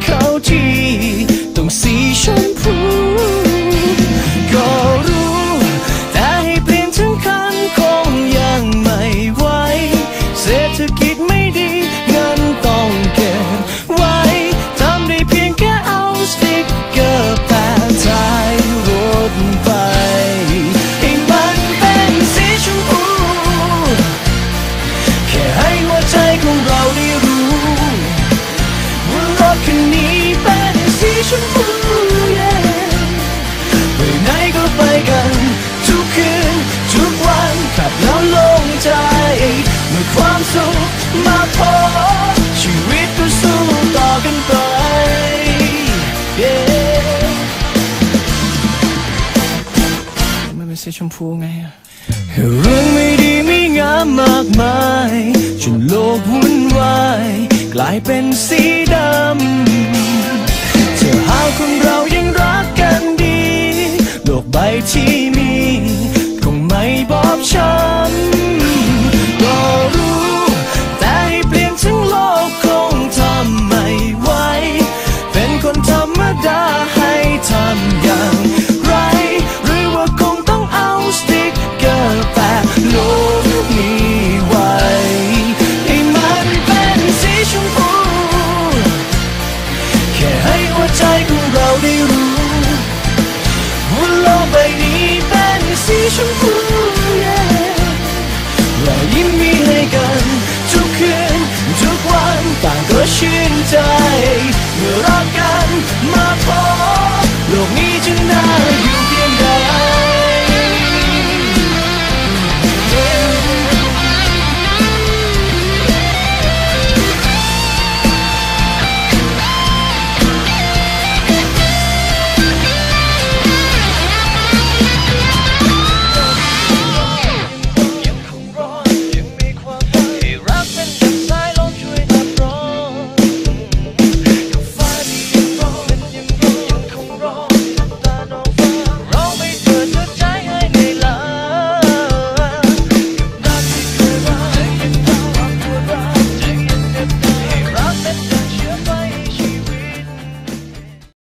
because ไปกัน ทุกคืน ทุกวันขับแล้วลงใจ เมื่อความสุขมาพอ ชีวิตก็สู้ต่อกันไป yeah. มันเป็นสีชมพูไงอะเรื่องไม่ดีไม่งามมากมายจนโลกวุ่นวาย กลายเป็นสีดำเธอหาคนเรา ใบที่มีคงไม่บอบช้ำก็รู้ แต่ให้เปลี่ยนทั้งโลกคงทำไม่ไหวเป็นคนธรรมดา ชมพู yeah และยิ้มมีให้กัน ทุกคืน ทุกวันต่างก็ชื่นใจเมื่อ